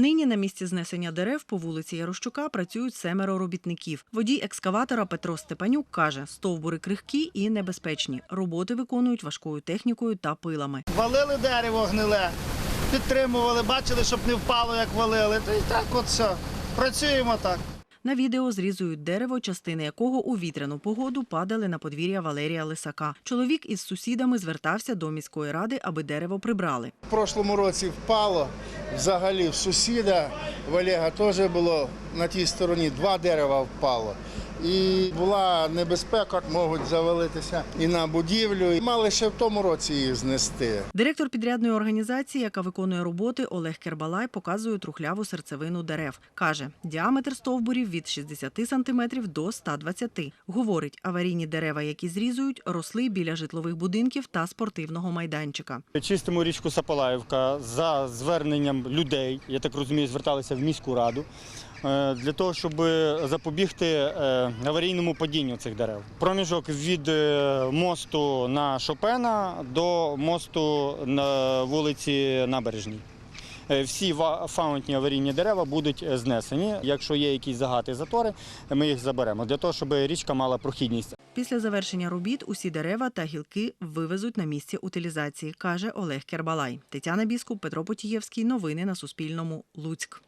Нині на місці знесення дерев по вулиці Ярощука працюють семеро робітників. Водій екскаватора Петро Степанюк каже, стовбури крихкі і небезпечні. Роботи виконують важкою технікою та пилами. Валили дерево гниле, підтримували, бачили, щоб не впало, як валили. То і так от все. Працюємо так. На відео зрізують дерево, частини якого у вітряну погоду падали на подвір'я Валерія Лисака. Чоловік із сусідами звертався до міської ради, аби дерево прибрали. В прошлому році впало взагалі в сусіда в Олега теж було на тій стороні два дерева впало. І була небезпека, можуть завалитися і на будівлю. І мали ще в тому році їх знести. Директор підрядної організації, яка виконує роботи, Олег Кербалай, показує трухляву серцевину дерев. Каже, діаметр стовбурів від 60 см до 120 Говорить, аварійні дерева, які зрізують, росли біля житлових будинків та спортивного майданчика. Чистимо річку Сапалаївка за зверненням людей, я так розумію, зверталися в міську раду для того, щоб запобігти е, аварійному падінню цих дерев. Проміжок від е, мосту на Шопена до мосту на вулиці Набережній. Е, Всі фаунтні аварійні дерева будуть е, знесені. Якщо є якісь загати затори, ми їх заберемо для того, щоб річка мала прохідність. Після завершення робіт усі дерева та гілки вивезуть на місце утилізації, каже Олег Кербалай. Тетяна Біскуп, Петро Потієвський. Новини на Суспільному. Луцьк.